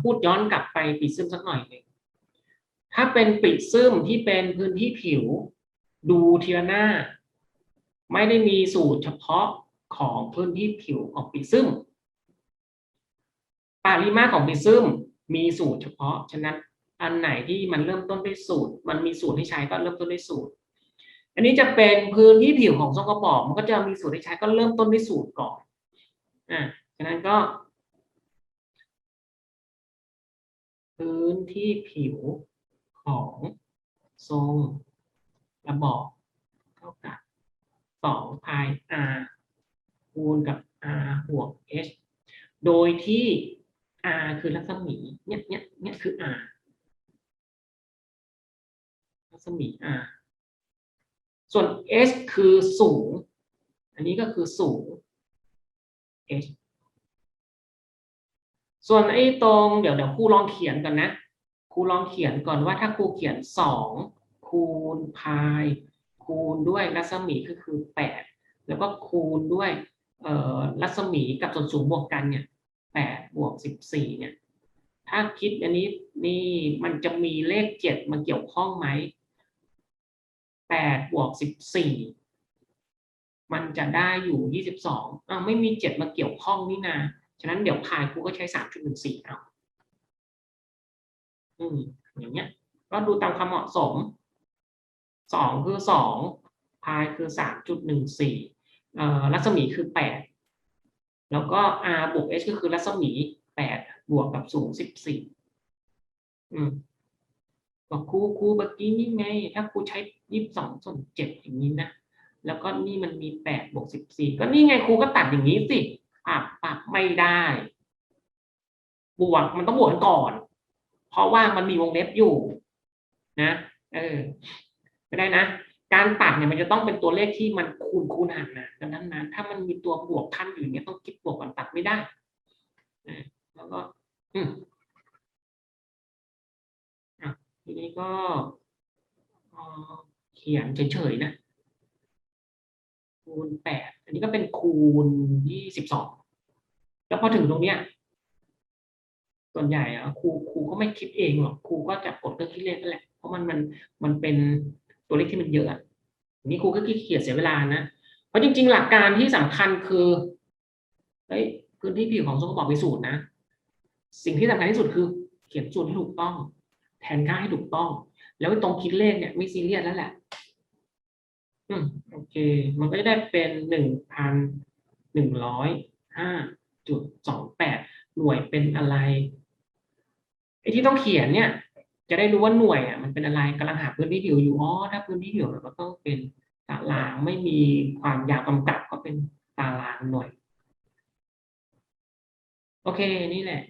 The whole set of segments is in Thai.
พูดย้อนกลับไปปีซึมสักหน่อยหนึ่งถ้าเป็นปีซึมที่เป็นพื้นที่ผิว ดูทีละหน้า ไม่ได้มีสูตรเฉพาะของพื้นที่ผิวของปีซึมปริมาของปีซึมมีสูตรเฉพาะ ฉะนั้นอันไหนที่มันเริ่มต้นด้วยสูตร มันมีสูตรให้ใช้ก็เริ่มต้นด้วยสูตร อันนี้จะเป็นพื้นที่ผิวของทรงกระบอกมันก็จะมีสูตรให้ใช้ก็เริ่มต้นด้วยสูตรก่อนอ่าฉะนั้นก็ พื้นที่ผิวของทรงระบอกเท่ากับสองพาย r คูณกับ r บวก h โดยที่ r คือรัศมีเนี่ยเนี่ยเนี่ยคือ r รัศมี r ส่วน h คือสูง อันนี้ก็คือสูง h ส่วนไอ้ตรงเดี๋ยวเดี๋ยวครูลองเขียนก่อนนะครูลองเขียนก่อนว่าถ้าครูเขียนสองคูณพายคูณด้วยรัศมีก็คือแปดแล้วก็คูณด้วยรัศมีกับส่วนสูงบวกกันเนี่ยแปดบวกสิบสี่เนี่ย ถ้าคิดอันนี้นี่มันจะมีเลขเจ็ดมาเกี่ยวข้องไหมแปดบวกสิบสี่มันจะได้อยู่ยี่สิบสองอ้าวไม่มีเจ็ดมาเกี่ยวข้องนี่นา ฉะนั้นเดี๋ยวพายครูก็ใช้สามจุดหนึ่งสี่เอาอืมอย่างเงี้ย ก็ดูตามความเหมาะสมสองคือสองพายคือสามจุดหนึ่งสี่เอ่อรัศมีคือแปดแล้วก็ r บวก h ก็คือรัศมีแปดบวกกับสูงสิบสี่อืมบอกครูครูเมื่อกี้นี่ไง ถ้าครูใช้ยี่สิบสองส่วนเจ็ดอย่างนี้นะแล้วก็นี่มันมีแปดบวกสิบสี่ก็นี่ไงครูก็ตัดอย่างนี้สิ ปรับปรับไม่ได้ บวกมันต้องบวกก่อน เพราะว่ามันมีวงเล็บอยู่ นะ เออไม่ได้นะการตัดเนี่ยมันจะต้องเป็นตัวเลขที่มันคูณคูณหารนะดังนั้นนะถ้ามันมีตัวบวกขั้นอยู่เนี่ยต้องคิดบวกก่อนตัดไม่ได้แล้วก็ อืมทีนี้ก็เขียนเฉยๆนะ คูณแปดอันนี้ก็เป็นคูณยี่สิบสองแล้วพอถึงตรงเนี้ยส่วนใหญ่อะครูครูก็ไม่คิดเองหรอกครูก็จะกดเครื่องคิดเลขนั่นแหละเพราะมันมันมันเป็นตัวเลขที่มันเยอะอะนี้ครูก็ขี้เกียจเสียเวลานะเพราะจริง ๆ หลักการที่สำคัญคือเฮ้ยพื้นที่ผิวของทรงกระบอกมีสูตรนะ สิ่งที่สำคัญที่สุดคือ เขียนสูตรให้ถูกต้อง แทนค่าให้ถูกต้อง แล้วตรงคิดเลขเนี่ยไม่ซีเรียสแล้วแหละ อืมโอเค มันก็จะได้เป็นหนึ่งพันหนึ่งร้อยห้าจุดสองแปดหน่วยเป็นอะไรไอ้ที่ต้องเขียนเนี่ย จะได้รู้ว่าหน่วยอะมันเป็นอะไรกำลังหาพื้นที่ผิวอยู่อ๋อถ้าพื้นที่ผิวเราก็ต้องเป็นตารางไม่มีความยาวกำกับก็เป็นตารางหน่วย โอเคนี่แหละ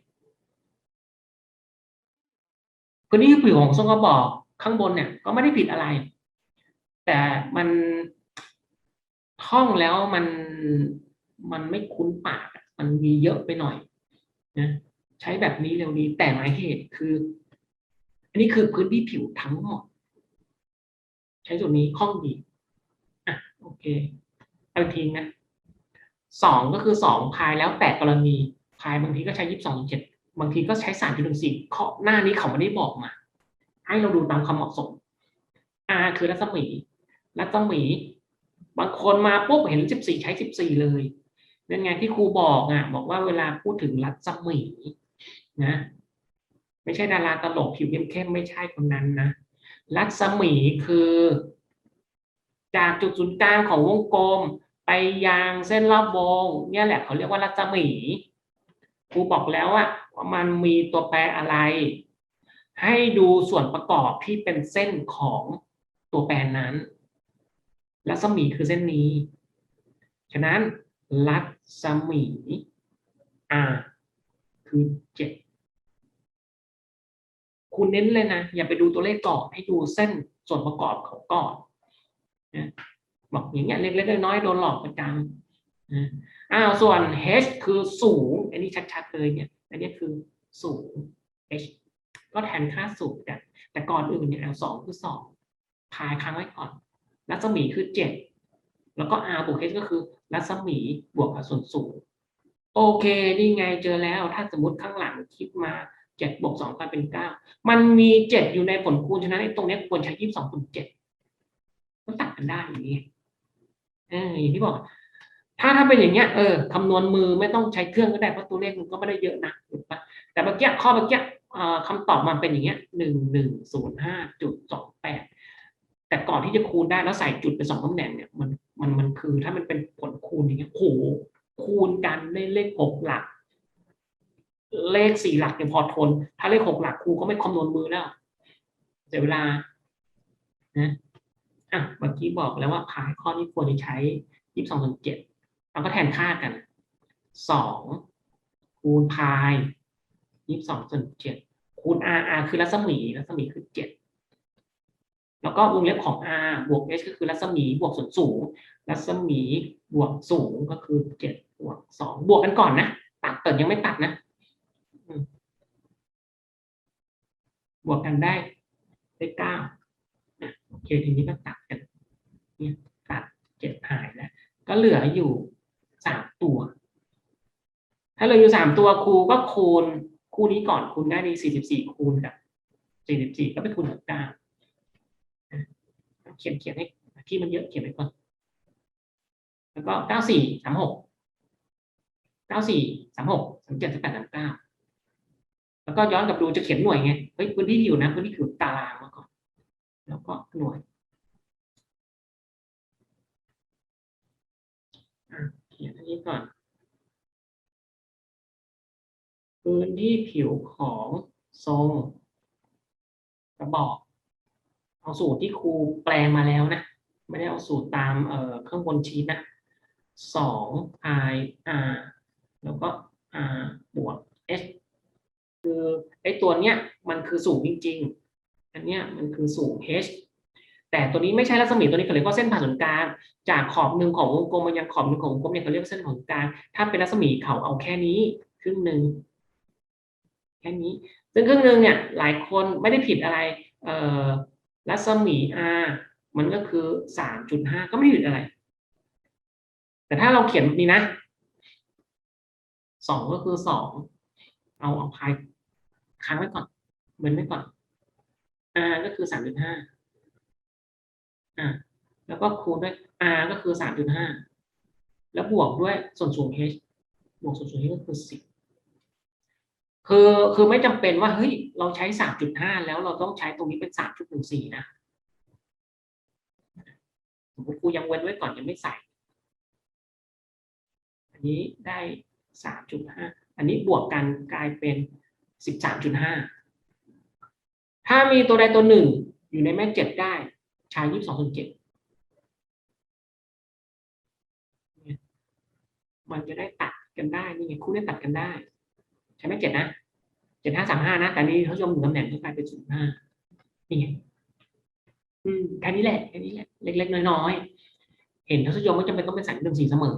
พื้นที่ผิวของทรงกระบอกข้างบนเนี่ย ก็ไม่ได้ผิดอะไร แต่มันท่องแล้วมันมันไม่คุ้นปาก มันมีเยอะไปหน่อยนะใช้แบบนี้เร็วดีแต่หมายเหตุคือ อันนี้คือพื้นที่ผิวทั้งหมด ใช้ส่วนนี้คล่องดีอะโอเคเอาอีกทีนะสองก็คือสองพายแล้วแต่กรณีพายบางทีก็ใช้ยี่สิบสองเจ็ดบางทีก็ใช้สามจุดหนึ่งสี่ข้อหน้านี้เขาไม่ได้บอกมา ให้เราดูตามความเหมาะสม R คือรัศมี รัศมี บางคนมาปุ๊บเห็นสิบสี่ใช้สิบสี่เลยนั่นไงที่ครูบอกอะ บอกว่าเวลาพูดถึงรัศมีนะ ไม่ใช่ดาราตลกผิวเข้มๆไม่ใช่คนนั้นนะรัศมีคือ จากจุดศูนย์กลางของวงกลม ไปยังเส้นรอบวง เนี่ยแหละเขาเรียกว่ารัศมีครูบอกแล้วว่าว่ามันมีตัวแปรอะไร ให้ดูส่วนประกอบที่เป็นเส้นของตัวแปรนั้น รัศมีคือเส้นนี้ ฉะนั้นรัศมี R คือเจ็ดคุณเน้นเลยนะ อย่าไปดูตัวเลขก่อนให้ดูเส้นส่วนประกอบเขาก่อนนะบอกอย่างเงี้ยเล็กๆน้อยๆโดนหลอกประจำนะอ้าวส่วน h คือสูง อันนี้ชัดๆเลยเนี่ย อันนี้คือสูง h ก็แทนค่าสูงกันแต่ก่อนอื่นเนี่ย L สองคือสองพายค้างไว้ก่อน รัศมีคือเจ็ดแล้วก็ R บวก H ก็คือ รัศมีบวกกับส่วนสูงโอเคนี่ไงเจอแล้วถ้าสมมติข้างหลังคิดมาเจ็ดบวกสองกลายเป็นเก้ามันมีเจ็ดอยู่ในผลคูณฉะนั้นไอ้ตรงนี้ควรใช้ยี่สิบสองคูณเจ็ดก็ตัดกันได้อย่างนี้เอออย่างที่บอก ถ้าถ้าเป็นอย่างเงี้ยเออคำนวณมือไม่ต้องใช้เครื่องก็ได้เพราะตัวเลขมันก็ไม่ได้เยอะนะถูกปะแต่เมื่อกี้ข้อเมื่อกี้เอ่อคำตอบมันเป็นอย่างเงี้ยหนึ่งหนึ่งศูนย์ห้าจุดสองแปด แต่ก่อนที่จะคูณได้แล้วใส่จุดเป็นสองตำแหน่งเนี่ยมันมันมันคือถ้ามันเป็นผลคูณอย่างเงี้ยโหคูณกันได้เลขหกหลัก เลขสี่หลักเนี่ยพอทน ถ้าเลขหกหลักครูก็ไม่คำนวณมือแล้วเสียเวลานะอะเมื่อกี้บอกแล้วว่าพายข้อนี้ควรจะใช้ยี่สิบสองส่วนเจ็ดเราก็แทนค่ากันสองคูณพายยี่สิบสองส่วนเจ็ดคูณ r r คือรัศมีรัศมีคือเจ็ด แล้วก็วงเล็บของ r บวก h ก็คือรัศมีบวกส่วนสูง รัศมีบวกสูงก็คือเจ็ดบวกสองบวกกันก่อนนะตัดเติดยังไม่ตัดนะบวกกันได้ได้เก้าโอเคทีนี้ก็ตัดกันเนี่ยตัดเจ็ดหายแล้ว ก็เหลืออยู่สามตัว ถ้าเหลืออยู่สามตัวครูก็คูณคู่นี้ก่อนคูณได้ดีสี่สิบสี่คูณกับสี่สิบสี่ก็ไปคูณกับเก้า เขียนเขียนให้ที่มันเยอะเขียนไปก่อนแล้วก็เก้าสี่สามหกเก้าสี่สามหกสามเจ็ดสามแปดสามเก้าแล้วก็ย้อนกลับดูจะเขียนหน่วยไงเฮ้ยพื้นที่อยู่นะพื้นที่คือตารางมาก่อน แล้วก็หน่วยอะเขียนอันนี้ก่อน พื้นที่ผิวของทรงกระบอก เอาสูตรที่ครูแปลงมาแล้วนะ ไม่ได้เอาสูตรตามเอ่อข้างบนชีตนะสอง i r แล้วก็ r บวก h คือไอ้ตัวเนี้ยมันคือสูงจริง ๆ อันเนี้ยมันคือสูง h แต่ตัวนี้ไม่ใช่รัศมีตัวนี้เขาเรียกว่าเส้นผ่าศูนย์กลางจากขอบหนึ่งของวงกลมมายังขอบหนึ่งของวงกลมเนี่ยเขาเรียกเส้นผ่าศูนย์กลางถ้าเป็นรัศมีเขาเอาแค่นี้ครึ่งหนึ่งแค่นี้ ซึ่งครึ่งหนึ่งเนี่ยหลายคนไม่ได้ผิดอะไร เอ่อ รัศมี r มันก็คือสามจุดห้าก็ไม่ผิดอะไร แต่ถ้าเราเขียนแบบนี้นะสองก็คือสองเอาเอาพายค้างไว้ก่อนเว้นไว้ก่อน r ก็คือสามจุดห้าอ่าแล้วก็คูณด้วย r ก็คือสามจุดห้าแล้วบวกด้วยส่วนสูง h บวกส่วนสูง h ก็คือสิบ คือคือไม่จำเป็นว่าเฮ้ยเราใช้สามจุดห้าแล้วเราต้องใช้ตรงนี้เป็นสามจุดหนึ่งสี่นะสมมติครูยังเว้นไว้ก่อนยังไม่ใส่ อันนี้ได้สามจุดห้าอันนี้บวกกันกลายเป็นสิบสามจุดห้าถ้ามีตัวใดตัวหนึ่งอยู่ในแม่เจ็ดได้ใช้ยี่สิบสองส่วนเจ็ดมันจะได้ตัดกันได้นี่ไงคู่ได้ตัดกันได้ ใช้แม่เจ็ดนะเจ็ดห้าสามห้านะ แต่นี้เขายมหนึ่งตำแหน่งก็กลายเป็นศูนย์ห้านี่ไงอืมแค่นี้แหละแค่นี้แหละ เล็ก ๆ น้อยๆ เห็นทศนิยมไม่จำเป็นต้องเป็นสามหนึ่งสี่เสมอ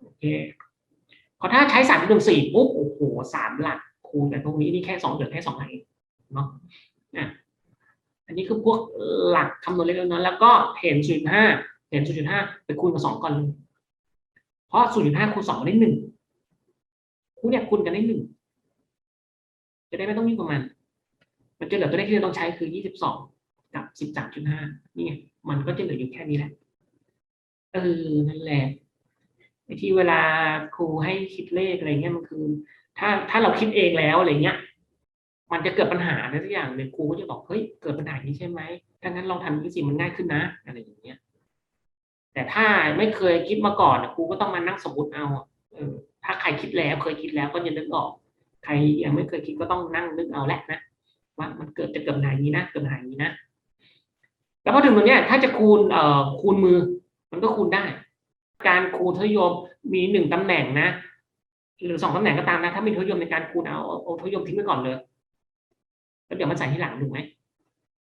โอเคพอถ้าใช้สามหนึ่งสี่ปุ๊บ โอ้โหสามหลักคูณกันตรงนี้นี่แค่สองเหลือแค่สองหลักเองเนาะอะอันนี้คือพวกหลักคำนวณเล็กๆน้อยๆแล้วก็เห็นศูนย์ห้าเห็นศูนย์จุดห้าไปคูณกับสองก่อนเลยเพราะศูนย์จุดห้าคูณสองได้หนึ่งคูณเนี่ยคูณกันได้หนึ่ง จะได้ไม่ต้องยุ่งกับมัน มันจะเหลือตัวเลขที่เราต้องใช้คือยี่สิบสองกับสิบสามจุดห้านี่ไงมันก็จะเหลืออยู่แค่นี้แหละเออนั่นแหละไอ้ที่เวลาครูให้คิดเลขอะไรเงี้ยมันคือ ถ้าถ้าเราคิดเองแล้วอะไรเงี้ย มันจะเกิดปัญหาอะไรสักอย่างหนึ่งครูก็จะบอกเฮ้ยเกิดปัญหานี้ใช่ไหมถ้างั้นลองทำนี้สิมันง่ายขึ้นนะอะไรอย่างเงี้ย แต่ถ้าไม่เคยคิดมาก่อนครูก็ต้องมานั่งสมมติเอาเออถ้าใครคิดแล้วเคยคิดแล้วก็จะนึกออก ใครยังไม่เคยคิดก็ต้องนั่งนึกเอาแหละนะว่ามันเกิดจะเกิดปัญหานี้นะเกิดปัญหานี้นะแล้วพอถึงตรงนี้ถ้าจะคูณเอ่อคูณมือ มันก็คูณได้ การคูณทยมมีหนึ่งตำแหน่งนะ หรือสองตำแหน่งก็ตามนะ ถ้ามีทยมในการคูณเอาเอาทยมทิ้งไว้ก่อนเลยแล้วเดี๋ยวมันใส่ที่หลังถูกไหม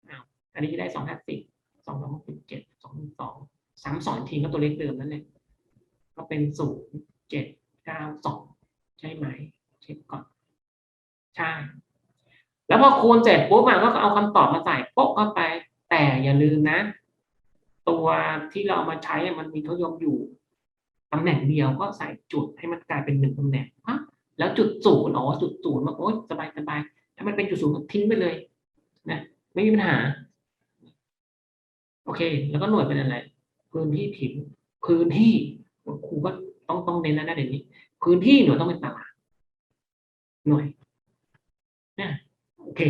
อ้าวอันนี้จะได้สองห้าสิบสองสองสิบเจ็ดสองสองสามสองทีก็ตัวเลขเดิมนั่นแหละก็เป็นศูนย์เจ็ดเก้าสองใช่ไหม ช็คก่อน ใช่ แล้วพอคูณเสร็จปุ๊บมันก็เอาคำตอบมาใส่โป๊ะเข้าไป แต่อย่าลืมนะ ตัวที่เราเอามาใช้มันมีทศยมอยู่ตำแหน่งเดียวก็ใส่จุดให้มันกลายเป็นหนึ่งตำแหน่งฮะแล้วจุดศูนย์อ๋อจุดศูนย์มาโอ๊ยสบายสบายถ้ามันเป็นจุดศูนย์ทิ้งไปเลยนะไม่มีปัญหา โอเค แล้วก็หน่วยเป็นอะไร พื้นที่ผิวพื้นที่ครูก็ต้องต้องเน้นแล้วนะเดี๋ยวนี้ พื้นที่หน่วยต้องเป็นตาราง người ok.